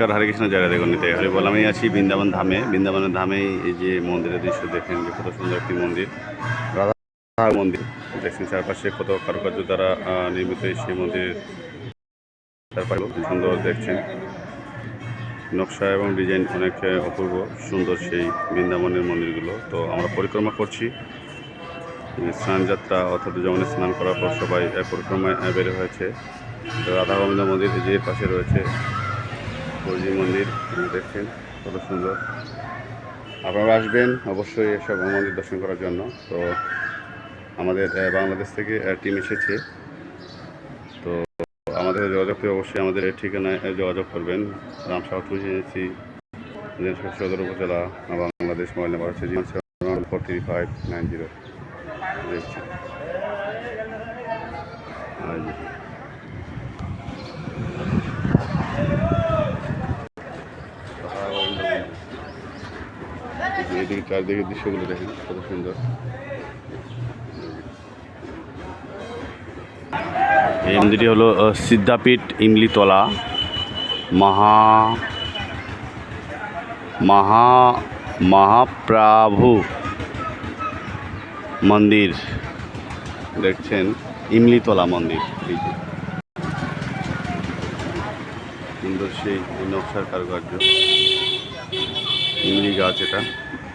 নমস্কার হরে কৃষ্ণ, জয় দেখুন নিতে হরে বল। আমি আছি বৃন্দাবন ধামে। বৃন্দাবনের ধামে এই যে মন্দিরের দৃশ্য দেখেন যে কত সুন্দর একটি মন্দির। রাধা মন্দির, দেখছেন চারপাশে কত কারুকার্য দ্বারা নির্মিত সেই মন্দির চারপাশে সুন্দর দেখছেন। নকশা এবং ডিজাইন অনেক অপূর্ব, সুন্দর সেই বৃন্দাবনের মন্দিরগুলো। তো আমরা পরিক্রমা করছি। এই স্নানযাত্রা অর্থাৎ যমনে স্নান করার পর সবাই পরিক্রমায় বের হয়েছে। রাধা গোবিন্দ মন্দির যে পাশে রয়েছে গৌরী মন্দির দেখছেন কত সুন্দর। আপনারা আসবেন অবশ্যই এসব মন্দির দর্শন করার জন্য। তো আমাদের বাংলাদেশ থেকে টিম এসেছে। তো আমাদের যোগাযোগ করে অবশ্যই আমাদের ঠিকানায় যোগাযোগ করবেন। Ramsagar two agency Sadar Upazila, Bangladesh mobile number হচ্ছে zero seven four three five nine zero. দেখছেন আর এদিকে চারদিকে দৃশ্যগুলো কত সুন্দর। এই মন্দিরটি হলো সিদ্ধাপীঠ ইমলিতলা। মহা মহা, মহাপ্রাভু মন্দির। দেখছেন, ইমলিতলা মন্দির। এই যে সুন্দর সেই নকশার কারুকার্য। ইমলি গাছ এটা।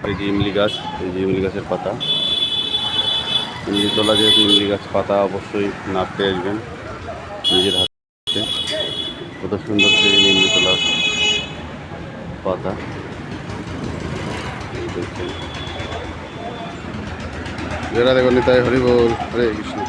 এই যে ইমলি গাছ, এই যে ইমলি গাছের পাতা। ইমলি তোলা যেহেতু ইমলি গাছ, পাতা অবশ্যই নাড়তে আসবেন নিজের হাতে। কত সুন্দর সেই ইমলি তোলার পাতা। দেখছেন জয়রা দেখুন তাই হরি বল। হরে কৃষ্ণ।